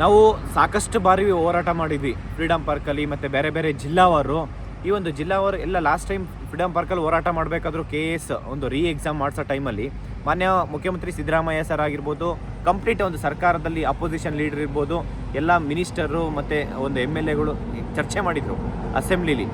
ನಾವು ಸಾಕಷ್ಟು ಬಾರಿ ಹೋರಾಟ ಮಾಡಿದ್ವಿ. ಫ್ರೀಡಮ್ ಪಾರ್ಕಲ್ಲಿ ಮತ್ತು ಬೇರೆ ಬೇರೆ ಜಿಲ್ಲಾವಾರು ಈ ಒಂದು ಜಿಲ್ಲಾವಾರು ಎಲ್ಲ ಲಾಸ್ಟ್ ಟೈಮ್ ಫ್ರೀಡಮ್ ಪಾರ್ಕಲ್ಲಿ ಹೋರಾಟ ಮಾಡಬೇಕಾದ್ರೂ ಕೆ ಎಸ್ ಒಂದು ರೀ ಎಕ್ಸಾಮ್ ಮಾಡಿಸೋ ಟೈಮಲ್ಲಿ ಮಾನ್ಯ ಮುಖ್ಯಮಂತ್ರಿ ಸಿದ್ದರಾಮಯ್ಯ ಸರ್ ಆಗಿರ್ಬೋದು ಕಂಪ್ಲೀಟ್ ಒಂದು ಸರ್ಕಾರದಲ್ಲಿ ಅಪೋಸಿಷನ್ ಲೀಡರ್ ಇರ್ಬೋದು, ಎಲ್ಲ ಮಿನಿಸ್ಟರು ಮತ್ತು ಒಂದು ಎಂ ಎಲ್ ಎಗಳು ಚರ್ಚೆ ಮಾಡಿದರು ಅಸೆಂಬ್ಲಿಲಿ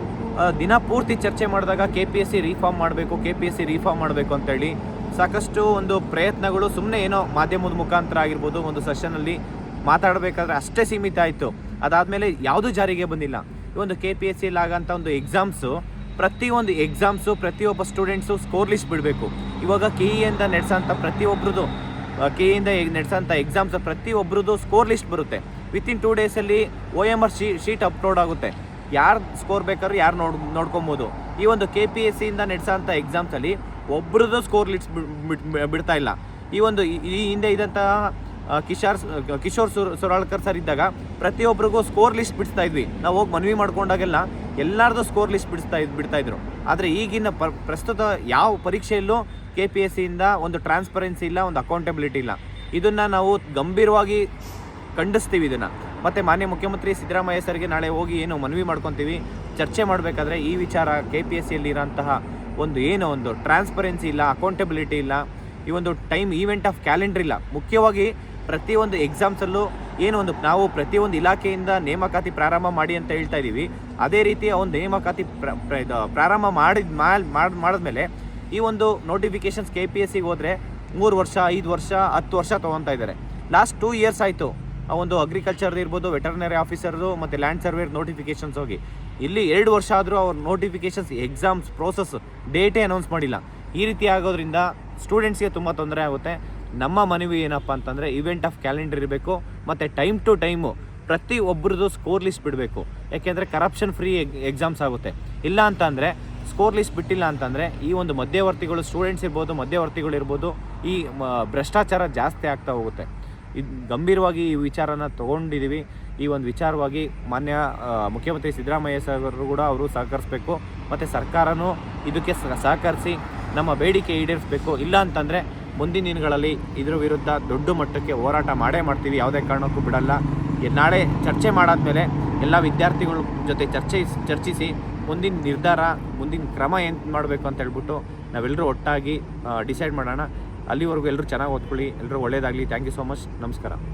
ದಿನ ಪೂರ್ತಿ ಚರ್ಚೆ ಮಾಡಿದಾಗ K P S C reform ಮಾಡಬೇಕು K P S C reform ಮಾಡಬೇಕು ಅಂತೇಳಿ ಸಾಕಷ್ಟು ಒಂದು ಪ್ರಯತ್ನಗಳು ಸುಮ್ಮನೆ ಏನೋ ಮಾಧ್ಯಮದ ಮುಖಾಂತರ ಆಗಿರ್ಬೋದು, ಒಂದು ಸೆಷನಲ್ಲಿ ಮಾತಾಡಬೇಕಾದ್ರೆ ಅಷ್ಟೇ ಸೀಮಿತ ಆಯಿತು. ಅದಾದಮೇಲೆ ಯಾವುದೂ ಜಾರಿಗೆ ಬಂದಿಲ್ಲ. ಈ ಒಂದು ಕೆ ಪಿ ಎಸ್ ಸಿ ಆಗಂಥ ಒಂದು ಎಕ್ಸಾಮ್ಸು ಪ್ರತಿಯೊಂದು ಎಕ್ಸಾಮ್ಸು ಪ್ರತಿಯೊಬ್ಬ ಸ್ಟೂಡೆಂಟ್ಸು ಸ್ಕೋರ್ ಲಿಸ್ಟ್ ಬಿಡಬೇಕು. ಇವಾಗ ಕೆ ಇಯಿಂದ ನಡೆಸೋಂಥ ಪ್ರತಿಯೊಬ್ಬರದು ಕೆ ಇಂದ ನಡೆಸೋಂಥ ಎಕ್ಸಾಮ್ಸ್ ಪ್ರತಿಯೊಬ್ಬರದು ಸ್ಕೋರ್ ಲಿಸ್ಟ್ ಬರುತ್ತೆ. ವಿತಿನ್ ಟೂ ಡೇಸಲ್ಲಿ ಒ ಎಂ ಆರ್ ಶೀ ಶೀಟ್ ಅಪ್ಲೋಡ್ ಆಗುತ್ತೆ. ಯಾರು ಸ್ಕೋರ್ ಬೇಕಾದ್ರೂ ಯಾರು ನೋಡ್, ನೋಡ್ಕೊಬೋದು. ಈ ಒಂದು ಕೆ ಪಿ ಎಸ್ ಸಿಯಿಂದ ನಡೆಸೋಂಥ ಎಕ್ಸಾಮ್ಸಲ್ಲಿ ಒಬ್ರದ್ದು ಸ್ಕೋರ್ ಲಿಸ್ಟ್ ಬಿಡ್ತಾ ಇಲ್ಲ. ಈ ಒಂದು ಈ- ಹಿಂದೆ ಇದ್ದಂತಹ ಕಿಶಾರ್ ಕಿಶೋರ್ ಸುರ್, ಸುರಾಳ್ಕರ್ ಸರ್ ಇದ್ದಾಗ ಪ್ರತಿಯೊಬ್ಬರಿಗೂ ಸ್ಕೋರ್ ಲಿಸ್ಟ್ ಬಿಡಿಸ್ತಾ ಇದ್ವಿ. ನಾವು ಹೋಗಿ ಮನವಿ ಮಾಡ್ಕೊಂಡಾಗೆಲ್ಲ ಎಲ್ಲರದು ಸ್ಕೋರ್ ಲಿಸ್ಟ್ ಬಿಡಿಸ್ತಾ ಇದ್, ಬಿಡ್ತಾ ಇದ್ರು. ಆದರೆ ಈಗಿನ ಪ ಪ್ರಸ್ತುತ ಯಾವ ಪರೀಕ್ಷೆಯಲ್ಲೂ ಕೆ ಪಿ ಎಸ್ ಸಿಯಿಂದ ಒಂದು ಟ್ರಾನ್ಸ್ಪರೆನ್ಸಿ ಇಲ್ಲ, ಒಂದು ಅಕೌಂಟೆಬಿಲಿಟಿ ಇಲ್ಲ. ಇದನ್ನು ನಾವು ಗಂಭೀರವಾಗಿ ಖಂಡಿಸ್ತೀವಿ ಇದನ್ನು. ಮತ್ತು ಮಾನ್ಯ ಮುಖ್ಯಮಂತ್ರಿ ಸಿದ್ದರಾಮಯ್ಯ ಸರ್ಗೆ ನಾಳೆ ಹೋಗಿ ಏನು ಮನವಿ ಮಾಡ್ಕೊತೀವಿ, ಚರ್ಚೆ ಮಾಡಬೇಕಾದ್ರೆ ಈ ವಿಚಾರ ಕೆ ಪಿ ಎಸ್ ಸಿಯಲ್ಲಿರೋಂತಹ ಒಂದು ಏನು ಒಂದು ಟ್ರಾನ್ಸ್ಪರೆನ್ಸಿ ಇಲ್ಲ ಅಕೌಂಟೆಬಿಲಿಟಿ ಇಲ್ಲ, ಈ ಒಂದು ಟೈಮ್ ಈವೆಂಟ್ ಆಫ್ ಕ್ಯಾಲೆಂಡರ್ ಇಲ್ಲ. ಮುಖ್ಯವಾಗಿ ಪ್ರತಿಯೊಂದು ಎಕ್ಸಾಮ್ಸಲ್ಲೂ ಏನು ಒಂದು ನಾವು ಪ್ರತಿಯೊಂದು ಇಲಾಖೆಯಿಂದ ನೇಮಕಾತಿ ಪ್ರಾರಂಭ ಮಾಡಿ ಅಂತ ಹೇಳ್ತಾ ಇದ್ದೀವಿ. ಅದೇ ರೀತಿ ಅವನು ನೇಮಕಾತಿ ಪ್ರ- ಪ್ರ- ಪ್ರಾರಂಭ ಮಾಡಿದ ಮಾಡಿ, ಮಾಡಿದ್ಮೇಲೆ ಈ ಒಂದು ನೋಟಿಫಿಕೇಶನ್ಸ್ ಕೆ ಪಿ ಎಸ್ ಸಿಗೆ ಹೋದರೆ ಮೂರು ವರ್ಷ, ಐದು ವರ್ಷ, ಹತ್ತು ವರ್ಷ ತೊಗೊತಾ ಇದ್ದಾರೆ. ಲಾಸ್ಟ್ ಟೂ ಇಯರ್ಸ್ ಆಯಿತು ಆ ಒಂದು ಅಗ್ರಿಕಲ್ಚರ್ ಇರ್ಬೋದು ವೆಟರ್ನರಿ ಆಫೀಸರ್ದು ಮತ್ತು ಲ್ಯಾಂಡ್ ಸರ್ವೇರ್ ನೋಟಿಫಿಕೇಷನ್ಸ್ ಹೋಗಿ. ಇಲ್ಲಿ ಎರಡು ವರ್ಷ ಆದರೂ ಅವ್ರ ನೋಟಿಫಿಕೇಷನ್ಸ್ ಎಕ್ಸಾಮ್ಸ್ ಪ್ರೋಸೆಸ್ ಡೇಟೇ ಅನೌನ್ಸ್ ಮಾಡಿಲ್ಲ. ಈ ರೀತಿ ಆಗೋದ್ರಿಂದ ಸ್ಟೂಡೆಂಟ್ಸ್ಗೆ ತುಂಬ ತೊಂದರೆ ಆಗುತ್ತೆ. ನಮ್ಮ ಮನವಿ ಏನಪ್ಪ ಅಂತಂದರೆ ಇವೆಂಟ್ ಆಫ್ ಕ್ಯಾಲೆಂಡರ್ ಇರಬೇಕು, ಮತ್ತು ಟೈಮ್ ಟು ಟೈಮು ಪ್ರತಿ ಒಬ್ಬರದು ಸ್ಕೋರ್ ಲಿಸ್ಟ್ ಬಿಡಬೇಕು. ಯಾಕೆಂದರೆ ಕರಪ್ಷನ್ ಫ್ರೀ ಎಕ್ಸಾಮ್ಸ್ ಆಗುತ್ತೆ. ಇಲ್ಲ ಅಂತಂದರೆ ಸ್ಕೋರ್ ಲಿಸ್ಟ್ ಬಿಟ್ಟಿಲ್ಲ ಅಂತಂದರೆ ಈ ಒಂದು ಮಧ್ಯವರ್ತಿಗಳು ಸ್ಟೂಡೆಂಟ್ಸ್ ಇರ್ಬೋದು, ಮಧ್ಯವರ್ತಿಗಳು ಇರ್ಬೋದು, ಈ ಭ್ರಷ್ಟಾಚಾರ ಜಾಸ್ತಿ ಆಗ್ತಾ ಹೋಗುತ್ತೆ. ಇದು ಗಂಭೀರವಾಗಿ ಈ ವಿಚಾರನ ತೊಗೊಂಡಿದ್ದೀವಿ ಈ ಒಂದು ವಿಚಾರವಾಗಿ ಮಾನ್ಯ ಮುಖ್ಯಮಂತ್ರಿ ಸಿದ್ದರಾಮಯ್ಯ ಸಾಗರು ಕೂಡ ಅವರು ಸಹಕರಿಸಬೇಕು. ಮತ್ತು ಸರ್ಕಾರನೂ ಇದಕ್ಕೆ ಸಹಕರಿಸಿ ನಮ್ಮ ಬೇಡಿಕೆ ಈಡೇರಿಸಬೇಕು. ಇಲ್ಲ ಅಂತಂದರೆ ಮುಂದಿನ ದಿನಗಳಲ್ಲಿ ಇದ್ರ ವಿರುದ್ಧ ದೊಡ್ಡ ಮಟ್ಟಕ್ಕೆ ಹೋರಾಟ ಮಾಡೇ ಮಾಡ್ತೀವಿ, ಯಾವುದೇ ಕಾರಣಕ್ಕೂ ಬಿಡಲ್ಲ. ನಾಳೆ ಚರ್ಚೆ ಮಾಡಾದ್ಮೇಲೆ ಎಲ್ಲ ವಿದ್ಯಾರ್ಥಿಗಳ ಜೊತೆ ಚರ್ಚೆ ಚರ್ಚಿಸಿ ಮುಂದಿನ ನಿರ್ಧಾರ, ಮುಂದಿನ ಕ್ರಮ ಏನು ಮಾಡಬೇಕು ಅಂತ ಹೇಳ್ಬಿಟ್ಟು ನಾವೆಲ್ಲರೂ ಒಟ್ಟಾಗಿ ಡಿಸೈಡ್ ಮಾಡೋಣ. ಅಲ್ಲಿವರೆಗೂ ಎಲ್ಲರೂ ಚೆನ್ನಾಗಿ ಓದ್ಕೊಳ್ಳಿ ಎಲ್ಲರೂ ಒಳ್ಳೆಯದಾಗಲಿ ಥ್ಯಾಂಕ್ ಯು ಸೊ ಮಚ್ ನಮಸ್ಕಾರ.